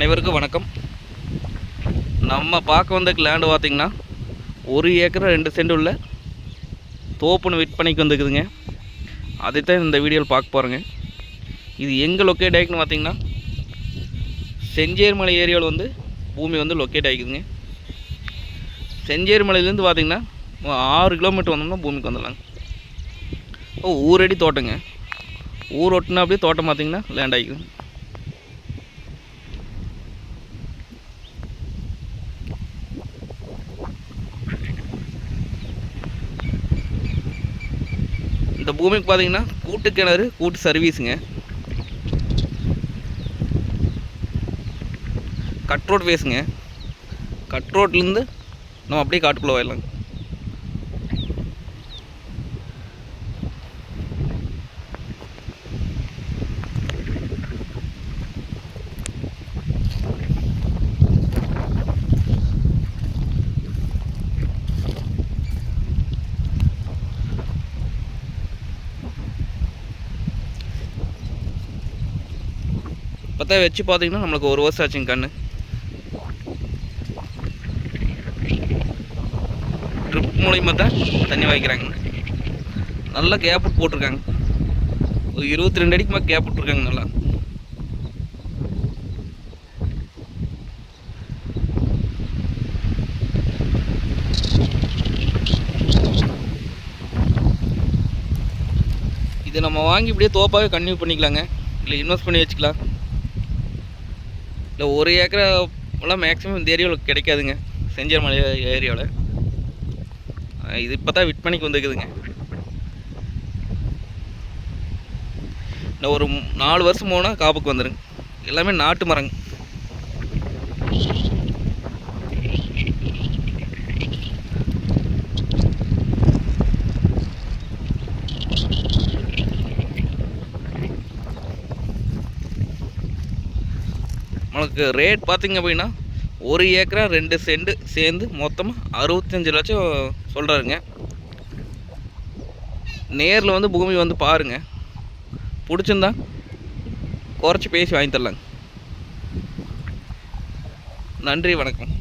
அனைவருக்கும் வணக்கம். நம்ம பார்க்க வந்த லேண்டு பார்த்திங்கன்னா ஒரு ஏக்கர் ரெண்டு சென்ட் உள்ள தோப்புன்னு விற்பனைக்கு வந்துக்குதுங்க அதைத்தான் இந்த வீடியோவில் பார்க்க போகிறோங்க இது எங்கே லொக்கேட் ஆகிக்குன்னு பார்த்திங்கன்னா செஞ்சேர்மலை ஏரியாவில் வந்து பூமி வந்து லொக்கேட் ஆகிக்குதுங்க செஞ்சேர்மலையிலேருந்து பார்த்திங்கன்னா ஆறு கிலோமீட்டர் வந்தோம்னா பூமிக்கு வந்துடலாங்க. ஓ ஊரடி தோட்டங்க. ஊர் ஒட்டினா அப்படியே தோட்டம் பார்த்திங்கன்னா லேண்ட் ஆகிக்குது இந்த பூமிக்கு பார்த்தீங்கன்னா கூட்டு கிணறு கூட்டு சர்வீஸுங்க கட் ரோட் பேசுங்க கட் ரோட்லேருந்து நம்ம அப்படியே காட்டுக்குள்ளே போயிடலாங்க பார்த்தா வச்சு பார்த்தீங்கன்னா நம்மளுக்கு ஒரு வருஷம் ஆச்சுங்க கண்ணு. ட்ரிப் மூலியமாக தான் தண்ணி வாய்க்கிறாங்க நல்லா கேப் போட்டிருக்காங்க. ஒரு இருபத்தி ரெண்டு அடிக்கு மேலே கேப் விட்ருக்காங்க நல்லா. இது நம்ம வாங்கி இப்படியே தோப்பாகவே கன்டினியூ பண்ணிக்கலாங்க. இல்லை இன்வெஸ்ட் பண்ணி வச்சுக்கலாம். இல்லை ஒரு ஏக்கரெலாம் எல்லாம் மேக்ஸிமம் இந்த ஏரியாவில் கிடைக்காதுங்க. செஞ்சர் மலை ஏரியாவில். இது இப்போ தான் விற்பனைக்கு வந்துருக்குதுங்க. இன்னும் ஒரு நாலு வருஷம் போனால் காப்புக்கு வந்துடுங்க எல்லாமே நாட்டு மரங்க. நம்மளுக்கு ரேட் பார்த்திங்க அப்படின்னா ஒரு ஏக்கரா ரெண்டு செண்டு சேர்ந்து மொத்தமாக அறுபத்தஞ்சு லட்சம் சொல்கிறாருங்க நேரில் வந்து பூமி வந்து பாருங்கள் பிடிச்சிருந்தா குறைச்சி பேசி வாங்கி தரலாங்க. நன்றி வணக்கம்.